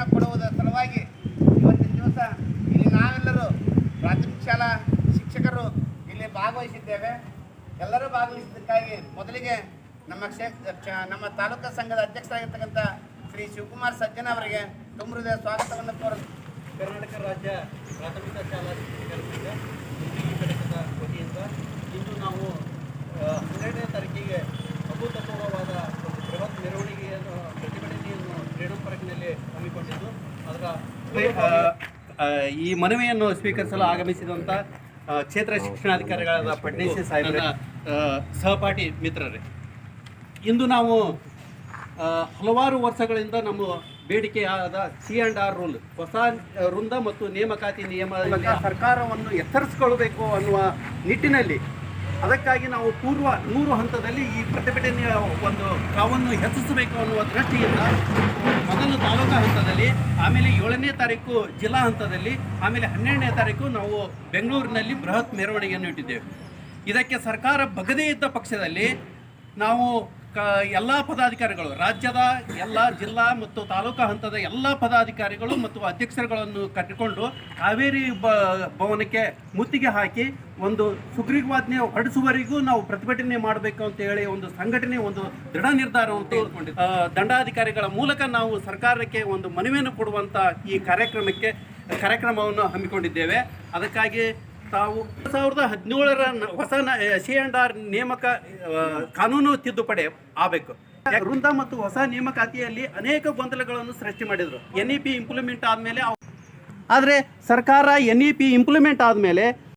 ಮನವಿಯನ್ನು ಕೊಡುವುದರ ಸಲುವಾಗಿ ಇವತ್ತಿನ ದಿವಸ ಇಲ್ಲಿ ನಾವೆಲ್ಲರೂ ಪ್ರಾಥಮಿಕ ಶಾಲಾ ಶಿಕ್ಷಕರು ಇಲ್ಲಿ ಭಾಗವಹಿಸಿದ್ದೇವೆ. ಎಲ್ಲರೂ ಭಾಗವಹಿಸಿದ್ದಕ್ಕಾಗಿ ಮೊದಲಿಗೆ ನಮ್ಮ ಕ್ಷೇತ್ರ ನಮ್ಮ ತಾಲೂಕಾ ಸಂಘದ ಅಧ್ಯಕ್ಷರಾಗಿರ್ತಕ್ಕಂಥ ಶ್ರೀ ಶಿವಕುಮಾರ್ ಸಜ್ಜನ ಅವರಿಗೆ ತುಂಬ ಸ್ವಾಗತವನ್ನು ಕೋರ ಕರ್ನಾಟಕ ರಾಜ್ಯ ಪ್ರಾಥಮಿಕ ಶಾಲಾ ಶಿಕ್ಷಕರ ಈ ಮನವಿಯನ್ನು ಸ್ವೀಕರಿಸಲು ಆಗಮಿಸಿದಂಥ ಕ್ಷೇತ್ರ ಶಿಕ್ಷಣಾಧಿಕಾರಿಗಳಾದ ಪಟ್ನೇಶಿ ಸಾಹೇಬರ ಸಹಪಾಠಿ ಮಿತ್ರರೇ. ಇಂದು ನಾವು ಹಲವಾರು ವರ್ಷಗಳಿಂದ ನಮ್ಮ ಬೇಡಿಕೆಯಾದ ಸಿ ಆ್ಯಂಡ್ ಆರ್ ರೂಲ್, ಹೊಸ ವೃಂದ ಮತ್ತು ನೇಮಕಾತಿ ನಿಯಮ ಸರ್ಕಾರವನ್ನು ಎತ್ತರಿಸಿಕೊಳ್ಳಬೇಕು ಅನ್ನುವ ನಿಟ್ಟಿನಲ್ಲಿ, ಅದಕ್ಕಾಗಿ ನಾವು ಪೂರ್ವ ನೂರು ಹಂತದಲ್ಲಿ ಈ ಪ್ರತಿಭಟನೆಯ ಒಂದು ಕಾವನ್ನು ಹೆಚ್ಚಿಸಬೇಕು ಅನ್ನುವ ದೃಷ್ಟಿಯಿಂದ ತಾಲೂಕಾ ಹಂತದಲ್ಲಿ, ಆಮೇಲೆ ಏಳನೇ ತಾರೀಕು ಜಿಲ್ಲಾ ಹಂತದಲ್ಲಿ, ಆಮೇಲೆ ಹನ್ನೆರಡನೇ ತಾರೀಕು ನಾವು ಬೆಂಗಳೂರಿನಲ್ಲಿ ಬೃಹತ್ ಮೆರವಣಿಗೆಯನ್ನು ಇಟ್ಟಿದ್ದೇವೆ. ಇದಕ್ಕೆ ಸರ್ಕಾರ ಬಗದೇ ಇದ್ದ ಪಕ್ಷದಲ್ಲಿ ನಾವು ಎಲ್ಲ ಪದಾಧಿಕಾರಿಗಳು, ರಾಜ್ಯದ ಎಲ್ಲ ಜಿಲ್ಲಾ ಮತ್ತು ತಾಲೂಕಾ ಹಂತದ ಎಲ್ಲ ಪದಾಧಿಕಾರಿಗಳು ಮತ್ತು ಅಧ್ಯಕ್ಷರುಗಳನ್ನು ಕಟ್ಟಿಕೊಂಡು ಕಾವೇರಿ ಭವನಕ್ಕೆ ಮುತ್ತಿಗೆ ಹಾಕಿ ಒಂದು ಸುಗ್ರೀವಾಜ್ಞೆ ಹೊರಡಿಸುವವರೆಗೂ ನಾವು ಪ್ರತಿಭಟನೆ ಮಾಡಬೇಕು ಅಂತ ಹೇಳಿ ಒಂದು ಸಂಘಟನೆ, ಒಂದು ದೃಢ ನಿರ್ಧಾರವನ್ನು ತೆಗೆದುಕೊಂಡಿದ್ದು ದಂಡಾಧಿಕಾರಿಗಳ ಮೂಲಕ ನಾವು ಸರ್ಕಾರಕ್ಕೆ ಒಂದು ಮನವಿಯನ್ನು ಕೊಡುವಂಥ ಈ ಕಾರ್ಯಕ್ರಮಕ್ಕೆ, ಕಾರ್ಯಕ್ರಮವನ್ನು ಹಮ್ಮಿಕೊಂಡಿದ್ದೇವೆ. ಅದಕ್ಕಾಗಿ ತಾವು ಸಾವಿರದ ಹದಿನೇಳರ ಹೊಸ ಸಿ ಅಂಡ್ ಆರ್ ನೇಮಕ ಕಾನೂನು ತಿದ್ದುಪಡಿ ಆಗಬೇಕು. ವೃಂದ ಮತ್ತು ಹೊಸ ನೇಮಕಾತಿಯಲ್ಲಿ ಅನೇಕ ಗೊಂದಲಗಳನ್ನು ಸೃಷ್ಟಿ ಮಾಡಿದರು. ಎನ್ ಇ ಪಿ ಇಂಪ್ಲಿಮೆಂಟ್ ಆದಮೇಲೆ ಆದರೆ ಸರ್ಕಾರ ಎನ್ ಇ ಪಿ ಇಂಪ್ಲಿಮೆಂಟ್ ಆದಮೇಲೆ